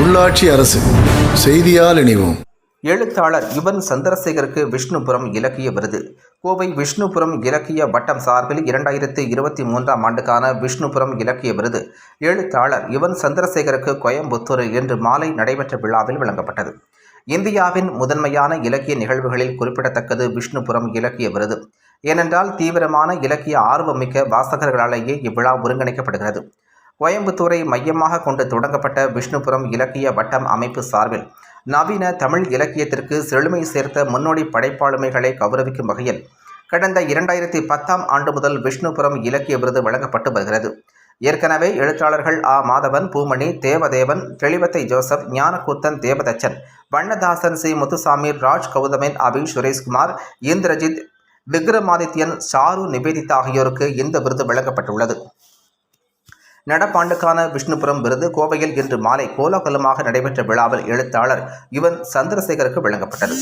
உள்ளாட்சி அரசு செய்தியால் இணைவோம். எழுத்தாளர் யுவன் சந்திரசேகருக்கு விஷ்ணுபுரம் இலக்கிய விருது. கோவை விஷ்ணுபுரம் இலக்கிய வட்டம் சார்பில் இரண்டாயிரத்து இருபத்தி மூன்றாம் ஆண்டுக்கான விஷ்ணுபுரம் இலக்கிய விருது. எழுத்தாளர் யுவன் சந்திரசேகருக்கு கோயம்புத்தூர் இன்று மாலை நடைபெற்ற விழாவில் வழங்கப்பட்டது. இந்தியாவின் முதன்மையான இலக்கிய நிகழ்வுகளில் குறிப்பிடத்தக்கது விஷ்ணுபுரம் இலக்கிய விருது. ஏனென்றால் தீவிரமான இலக்கிய ஆர்வமிக்க வாசகர்களாலேயே இவ்விழா ஒருங்கிணைக்கப்படுகிறது. கோயம்புத்தூரை மையமாக கொண்டு தொடங்கப்பட்ட விஷ்ணுபுரம் இலக்கிய வட்டம் அமைப்பு சார்பில் நவீன தமிழ் இலக்கியத்திற்கு செழுமை சேர்த்த முன்னோடி படைப்பாளுமைகளை கௌரவிக்கும் வகையில் கடந்த இரண்டாயிரத்தி பத்தாம் ஆண்டு முதல் விஷ்ணுபுரம் இலக்கிய விருது வழங்கப்பட்டு வருகிறது. ஏற்கனவே எழுத்தாளர்கள் ஆ. Madhavan Poomani Devadevan Thelivathai Joseph Gnanakoothan Devathachan Vannadasan C. Muthusamy Raj Gauthaman அபி சுரேஷ்குமார் இந்திரஜித் விக்ரமாதித்யன் சாரு நிவேதிதா ஆகியோருக்கு இந்த விருது வழங்கப்பட்டுள்ளது. நடப்பாண்டுக்கான விஷ்ணுபுரம் விருது கோவையில் இன்று மாலை கோலாகலமாக நடைபெற்ற விழாவில் எழுத்தாளர் யுவன் சந்திரசேகருக்கு வழங்கப்பட்டது.